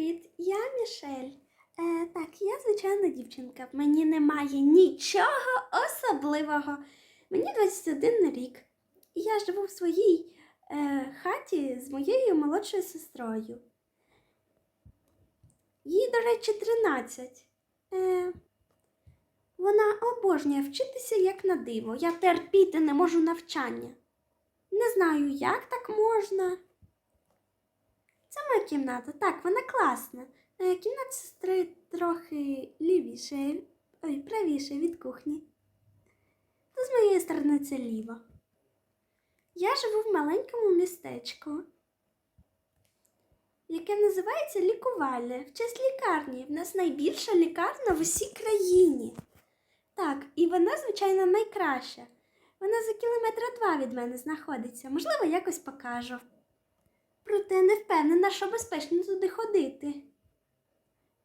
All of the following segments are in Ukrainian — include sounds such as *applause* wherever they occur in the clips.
Привіт, я Мішель. Е, так, я звичайна дівчинка. Мені немає нічого особливого. Мені 21 рік. І я живу в своїй е, хаті з моєю молодшою сестрою. Їй, до речі, 13. Е, вона обожнює вчитися як на диво. Я терпіти не можу навчання. Не знаю, як так можна. Це моя кімната. Так, вона класна. Е, Кімната сестри трохи лівіше, ой, правіше від кухні. То з моєї сторони це ліво. Я живу в маленькому містечку, яке називається лікувальне. В честь лікарні. В нас найбільша лікарня в усій країні. Так, і вона, звичайно, найкраща. Вона за кілометра два від мене знаходиться. Можливо, якось покажу. Проте не впевнена, що безпечно туди ходити.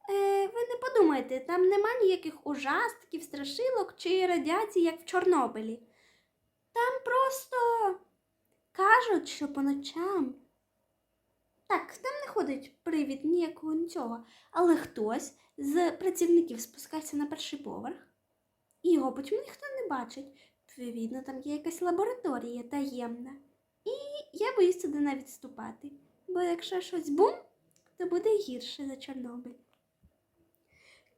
Е, ви не подумайте, там нема ніяких ужастиків, страшилок чи радіації, як в Чорнобилі. Там просто кажуть, що по ночам. Так, там не ходить привід ніякого нічого. Але хтось з працівників спускається на перший поверх, і його потім ніхто не бачить. Відповідно, там є якась лабораторія таємна. Я боюсь туди навіть вступати. Бо якщо щось бум, то буде гірше за Чорнобиль.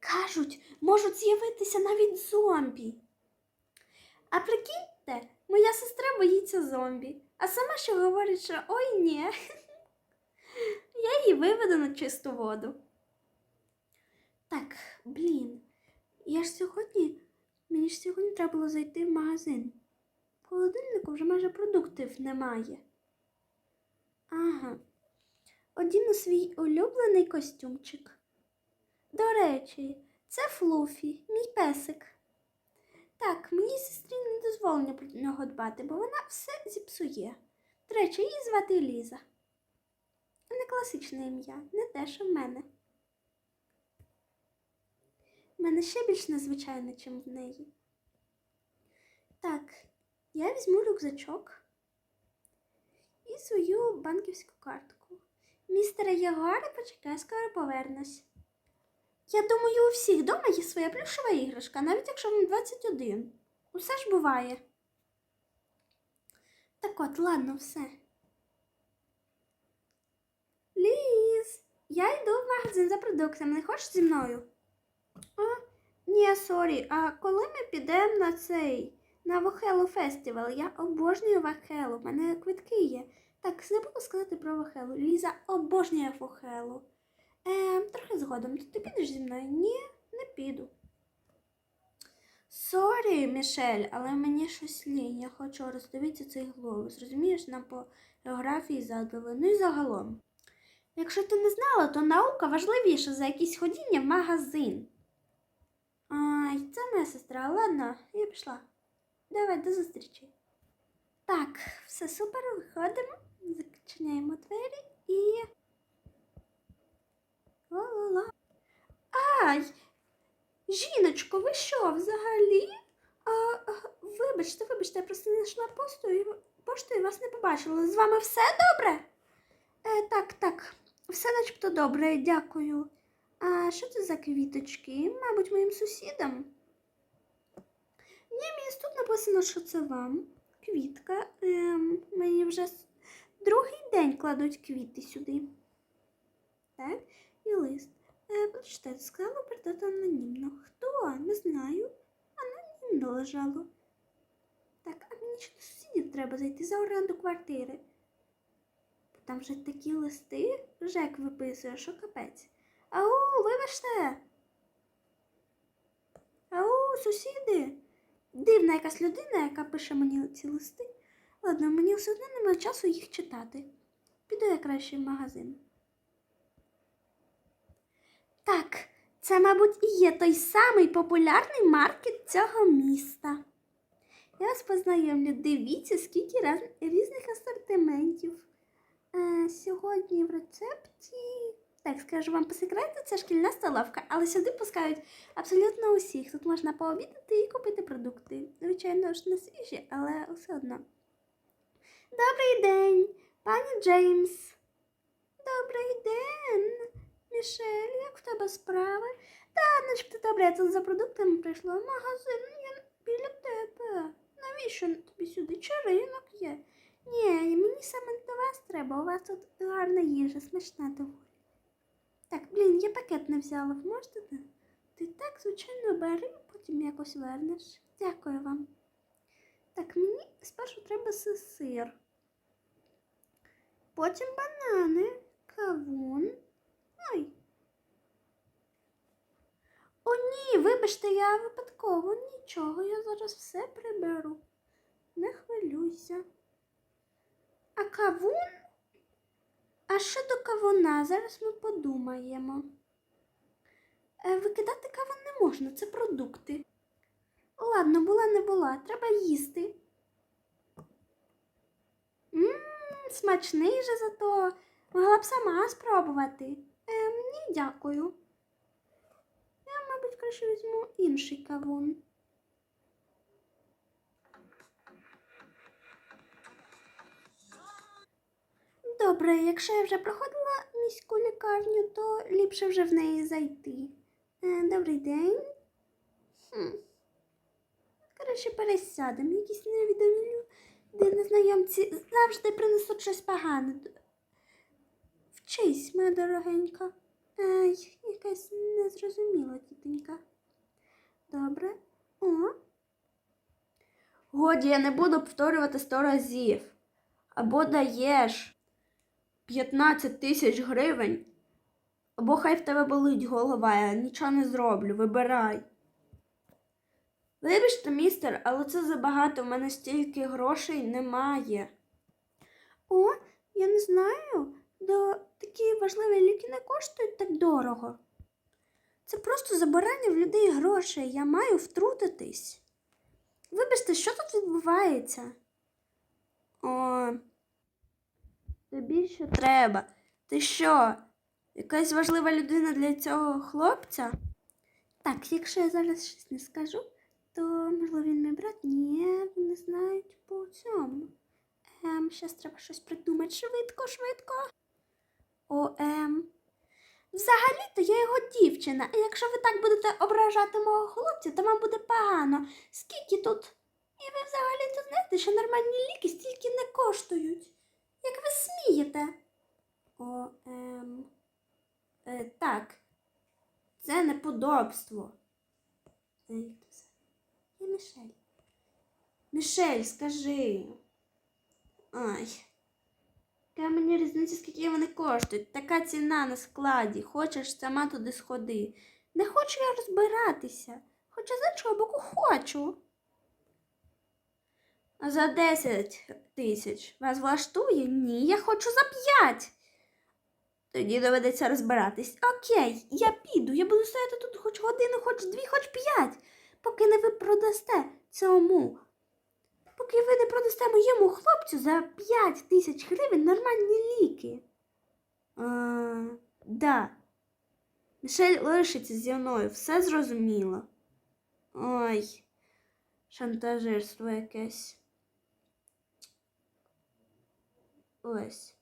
Кажуть, можуть з'явитися навіть зомбі. А прикиньте, моя сестра боїться зомбі, а сама ще говорить, що ой ні. *laughs* Я її виведу на чисту воду. Так, блін, я ж сьогодні, мені ж сьогодні треба було зайти в магазин. В холодильнику вже майже продуктів немає. Ага. Одіну свій улюблений костюмчик. До речі, це Флуфі, мій песик. Так, мені сестрі не дозволено про нього дбати, бо вона все зіпсує. До речі, її звати Ліза. Не класичне ім'я, не те, що в мене. В мене ще більш незвичайне, ніж в неї. Так, я візьму рюкзачок і свою банківську картку. Містере Ягоре, почекай, скоро повернусь. Я думаю, у всіх вдома є своя плюшова іграшка, навіть якщо вам 21. Усе ж буває. Так от, ладно, все. Ліз, я йду в магазин за продуктами. Не хочеш зі мною? А, ні, сорі, а коли ми підемо на цей, на Вохелу фестивал? Я обожнюю Вахелу, в мене квитки є. Так, забула сказати про Вохелу. Ліза обожнює Вохелу. Е, трохи згодом. То ти підеш зі мною? Ні, не піду. Сорі, Мішель, але мені щось лінь. Я хочу роздивитися цей глобус. Розумієш, нам по географії задали. Ну і загалом. Якщо ти не знала, то наука важливіша за якісь ходіння в магазин. Ай, це моя сестра. Ладно, я пішла. Давай, до зустрічі. Так, все супер, виходимо, зачиняємо двері і. Ла-ла-ла. Ай! Жіночко, ви що взагалі? А, вибачте, вибачте, я просто не йшла поштою, поштою і вас не побачила. З вами все добре? Е, так, так, все начебто добре, дякую. А що це за квіточки? Мабуть, моїм сусідам? Ні, мені тут написано, що це вам. Квітка. Ем, мені вже другий день кладуть квіти сюди. Так, і лист. Е, прочитайте, сказала передати анонімно. Хто? Не знаю. Анонімно лежало. Так, а мені ще до сусідів треба зайти за оренду квартири. Там вже такі листи Жек виписує, що капець. Ау, вибачте. Ау, сусіди. Дивна якась людина, яка пише мені ці листи. Ладно, мені все одно немає часу їх читати. Піду я краще в магазин. Так, це, мабуть, і є той самий популярний маркет цього міста. Я вас познайомлю. Дивіться, скільки раз... різних асортиментів. Е, сьогодні в рецепті. Так, скажу вам по секрету, це шкільна столовка, але сюди пускають абсолютно усіх. Тут можна пообідати і купити продукти. Звичайно ж, не свіжі, але все одно. Добрий день, пані Джеймс. Добрий день, Мішель, як в тебе справи? Та, начебто добре, я за продуктами прийшла. Магазин я біля тебе. Навіщо тобі сюди? Чи ринок є? Ні, мені саме до вас треба. У вас тут гарна їжа, смачна доволі. Так, блін, я пакет не взяла. Можете? Ти так, звичайно, бери, потім якось вернеш. Дякую вам. Так, мені спершу треба сир. Потім банани, кавун. Ой. О, ні, вибачте, я випадково нічого, я зараз все приберу. Не хвилюйся. А кавун? А що до кавуна? Зараз ми подумаємо. Е, Викидати кавун не можна, це продукти. Ладно, була не була, треба їсти. Ммм, смачний же зато. Могла б сама спробувати. Е, ні, дякую. Я, мабуть, краще візьму інший кавун. Добре, якщо я вже проходила міську лікарню, то ліпше вже в неї зайти. Е, добрий день. Хм. Коротше, пересядемо. Якісь невідомі люди, незнайомці завжди принесуть щось погане. Вчись, моя дорогенька. Ай, якась незрозуміла тітенька. Добре. О. Годі, я не буду повторювати сто разів. Або даєш 15 тисяч гривень, або хай в тебе болить голова, я нічого не зроблю, вибирай. Вибачте, містер, але це забагато, в мене стільки грошей немає. О, я не знаю. До такі важливі ліки не коштують так дорого. Це просто забирання в людей грошей. Я маю втрутитись. Вибачте, що тут відбувається? О, тобі що треба? Ти що? Якась важлива людина для цього хлопця? Так, якщо я зараз щось не скажу, то можливо він мій брат. Ні, вони знають по цьому. Ем, щас треба щось придумати швидко, швидко. О, ем. Взагалі-то я його дівчина, і якщо ви так будете ображати мого хлопця, то вам буде погано. Скільки тут? І ви взагалі-то знаєте, що нормальні ліки стільки не коштують. Як ви смієте? О, ем. Е, так, це неподобство. Е, як то все? Я Мішель. Мішель, скажи. Ай. Яка мені різниця, скільки вони коштують? Така ціна на складі. Хочеш, сама туди сходи. Не хочу я розбиратися. Хоча з іншого боку хочу. А за 10 тисяч вас влаштує? Ні, я хочу за 5. Тоді доведеться розбиратись. Окей, я піду. Я буду стояти тут хоч годину, хоч дві, хоч п'ять, поки не ви продасте цьому. Поки ви не продасте моєму хлопцю за 5 тисяч гривень нормальні ліки. А, да. Мішель лишиться зі мною, все зрозуміло. Ой, шантажирство якесь. Ось.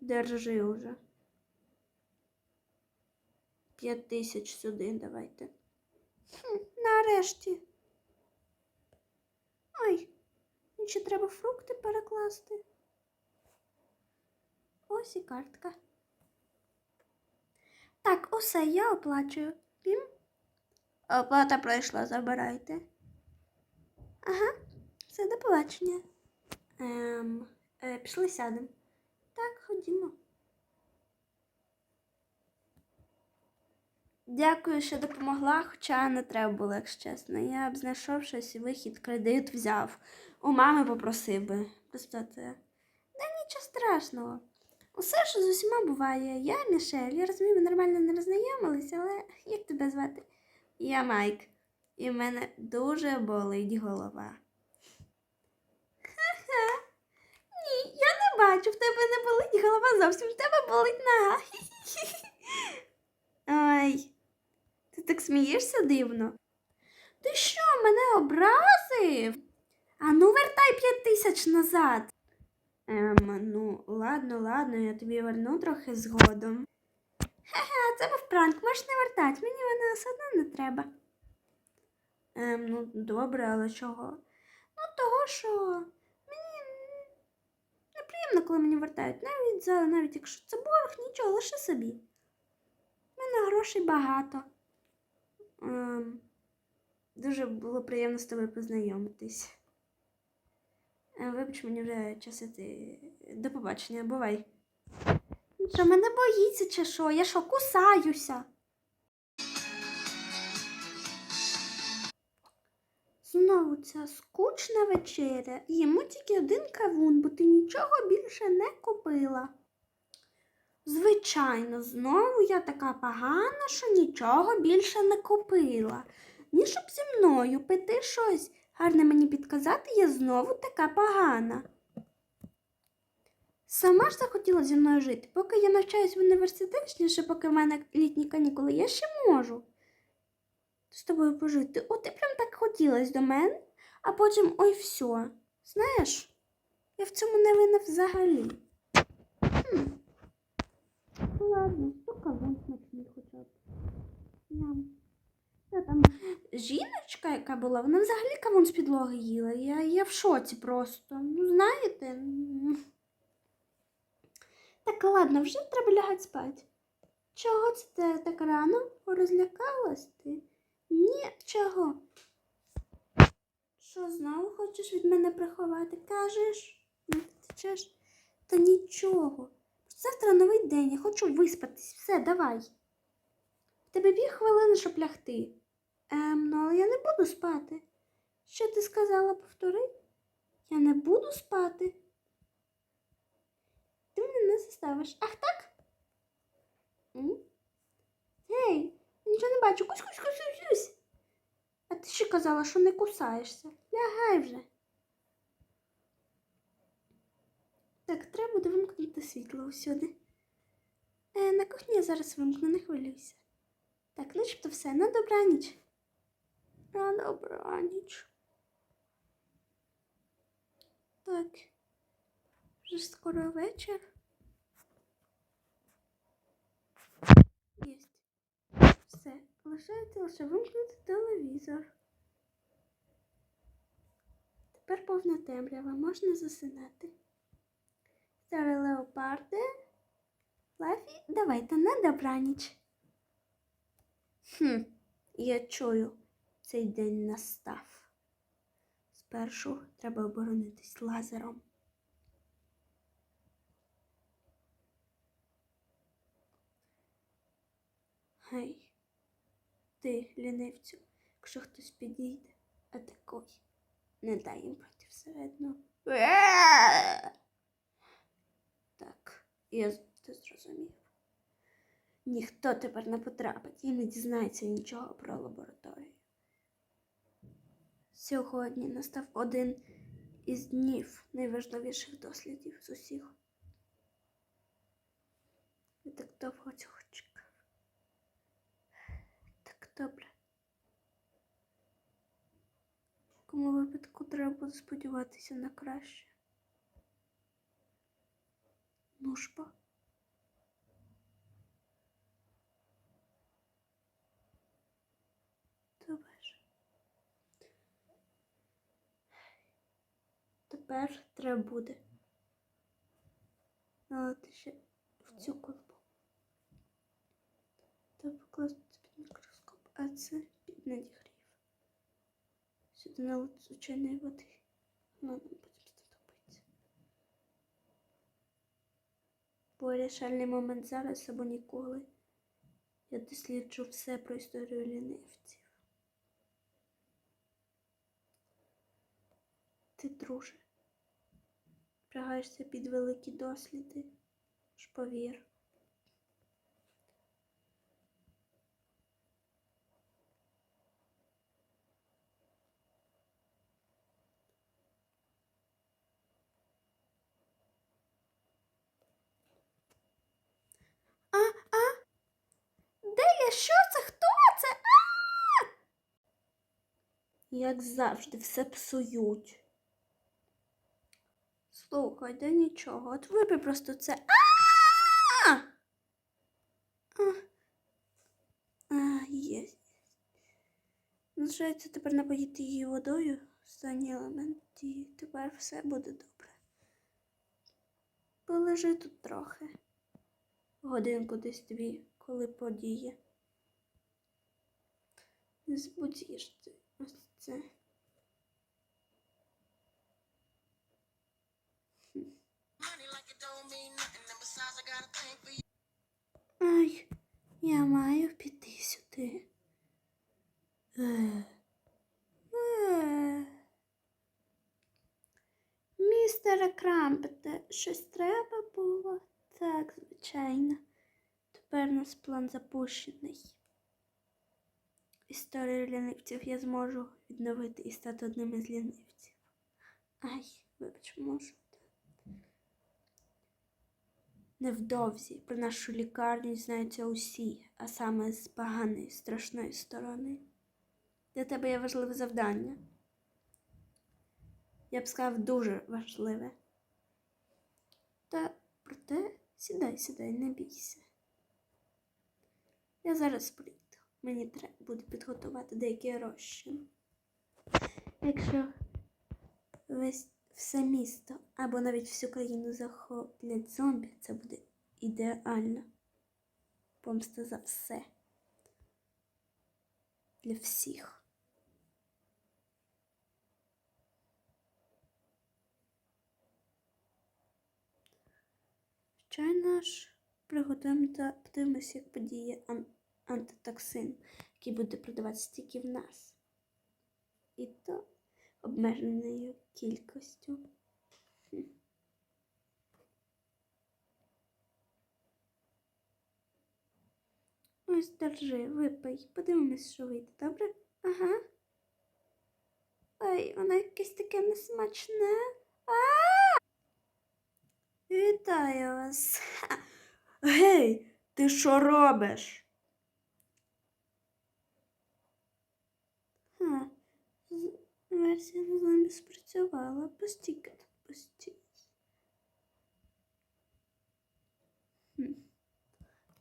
Держи уже. П'ять тисяч сюди давайте. Хм, нарешті. Ой, ще треба фрукти перекласти. Ось і картка. Так, усе, я оплачую. Пім? Оплата пройшла, забирайте. Ага, все, до побачення. Ем, е, пішли сядемо. Так, ходімо. Дякую, що допомогла, хоча не треба було, якщо чесно. Я б знайшов щось вихід, кредит взяв. У мами попросив би. Просто це. Нічого страшного. Усе ж з усіма буває. Я Мішель, я розумію, ми нормально не роззнайомились, але як тебе звати? Я Майк. І в мене дуже болить голова. Ха-ха. Ні, я не бачу, в тебе не болить голова зовсім, в тебе болить нога. Ой, так смієшся дивно? Ти що, мене образив? Ану, вертай п'ять тисяч назад. Ем, ну, ладно, ладно, я тобі верну трохи згодом. Хе-хе, це був пранк, можеш не вертати, мені вона все одно не треба. Ем, ну добре, але чого? Ну, того, що мені неприємно, коли мені вертають. Навіть за навіть якщо це борг, нічого, лише собі. У мене грошей багато. Ем, дуже було приємно з тобою познайомитись. Е, Вибач, мені вже час іти. До побачення, бувай. Що мене боїться, чи що? Я що, кусаюся? Знову ця скучна вечеря. Їмо тільки один кавун, бо ти нічого більше не купила. Звичайно, знову я така погана, що нічого більше не купила. Ні, щоб зі мною пити щось. Гарне мені підказати, я знову така погана. Сама ж захотіла зі мною жити. Поки я навчаюсь в університеті, точніше, поки в мене літні канікули, я ще можу з тобою пожити. О, ти прям так хотілась до мене, а потім ой все. Знаєш, я в цьому не винна взагалі. Ладно, то кавун смачний хоча б. Ням. Та там жіночка, яка була, вона взагалі кавун з підлоги їла. Я, я в шоці просто. Ну, знаєте. Так, ладно, вже треба лягати спати. Чого це ти так рано? Розлякалась ти? Ні, чого? Що знову хочеш від мене приховати? Кажеш? Не втечеш? Та нічого. Завтра новий день, я хочу виспатись. Все, давай. В тебе пів хвилини, щоб лягти. Ем, ну, але я не буду спати. Що ти сказала, повтори? Я не буду спати. Ти мене не заставиш. Ах так? М? Гей, нічого не бачу. Кусь, кусь, кусь, кусь, кусь. А ти ще казала, що не кусаєшся. Лягай вже. Так, треба буде вимкнути світло усюди. Е, на кухні я зараз вимкну, не хвилюйся. Так, начебто все. На добраніч. На добраніч. Так. Вже скоро вечір. Єсть. Все. Лишається лише вимкнути телевізор. Тепер повна темрява, можна засинати. Старі леопарди. Лафі, давайте на добраніч. Хм, я чую, цей день настав. Спершу треба оборонитись лазером. Гей, ти, лінивцю, якщо хтось підійде, атакуй. Не дай їм пройти всередину. Я це зрозумів. Ніхто тепер не потрапить і не дізнається нічого про лабораторію. Сьогодні настав один із днів найважливіших дослідів з усіх. Я так довго цього чекав. Так добре. В якому випадку треба буде сподіватися на краще. Ну ж. Добре. Тепер треба буде налити ще в цю колбу. Та покласти під мікроскоп, а це під надігрів. Сюди налити звичайної води. Вона потім Вирішальний момент зараз або ніколи. Я досліджу все про історію лінивців. Ти, друже, впрягаєшся під великі досліди, ж повір. як завжди, все псують. Слухай, де нічого. От випи просто це. А! Є. Залишається тепер напоїти її водою. Останній елемент і тепер все буде добре. Полежи тут трохи. Годинку десь дві, коли подіє. Не збудіш ти це. Ай, я маю піти сюди. Е. Е. Містере Крампете, щось треба було? Так, звичайно. Тепер у нас план запущений. Історію лінивців я зможу відновити і стати одним із лінивців. Ай, вибач, можу. Невдовзі про нашу лікарню дізнаються усі, а саме з поганої, страшної сторони. Для тебе є важливе завдання. Я б сказав, дуже важливе. Та проте сідай, сідай, не бійся. Я зараз прийду. Мені треба буде підготувати деякі розчин. Якщо весь все місто або навіть всю країну захоплять зомбі, це буде ідеально. Помста за все. Для всіх. Щойно ж приготуємо та подивимося, як подіє антитоксин, який буде продаватися тільки в нас. І то обмеженою кількістю. Ось держи, випий, подивимось, що вийде, добре? Ага. Ой, воно якесь таке несмачне. А! Вітаю вас. Гей, ти що робиш? З- Версія на зомбі спрацювала. Постійка тут постій.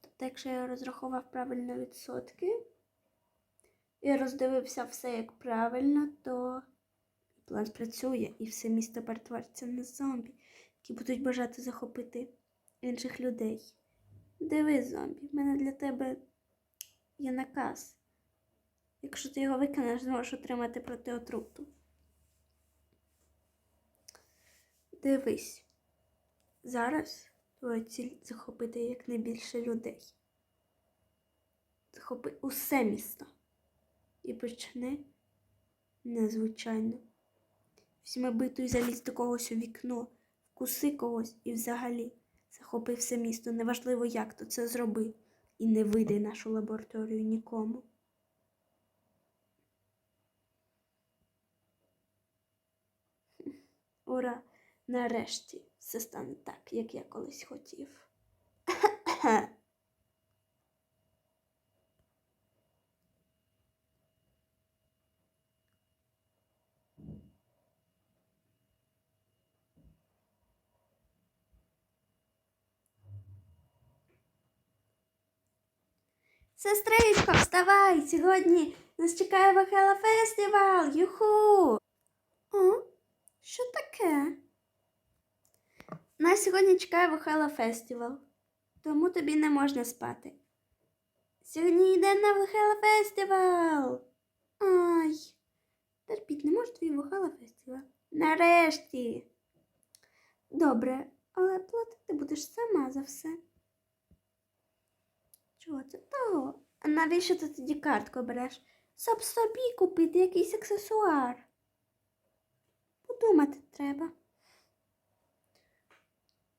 Тобто, якщо я розрахував правильно відсотки і роздивився все як правильно, то план спрацює і все місто перетвориться на зомбі, які будуть бажати захопити інших людей. Диви, зомбі, в мене для тебе є наказ. Якщо ти його виконаєш, зможеш отримати протиотруту. Дивись. Зараз твоя ціль захопити якнайбільше людей. Захопи усе місто. І почни незвичайно. Візьми биту і залізь до когось у вікно, вкуси когось і взагалі захопи все місто. Неважливо, як то це зроби. І не видай нашу лабораторію нікому. Ура! Нарешті все стане так, як я колись хотів. *clears throat* Сестричко, вставай! Сьогодні нас чекає Вахела фестивал! Юху! Що таке? Нас сьогодні чекає Вахела фестивал, тому тобі не можна спати. Сьогодні йде на Вахела фестивал. Ай, терпіть, не можу твій Вахела фестивал. Нарешті. Добре, але платити будеш сама за все. Чого це того? А навіщо ти тоді картку береш? Щоб собі купити якийсь аксесуар. Подумати треба.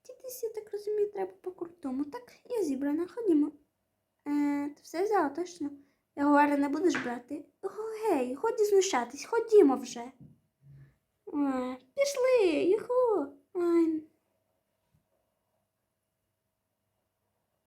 Дітись, я так розумію, треба по-крутому. Так, я зібрана, ходімо. Е, ти все взяла точно? Я говорю, не будеш брати. Гей, ході знущатись, ходімо вже. Е, пішли, юху. Ай,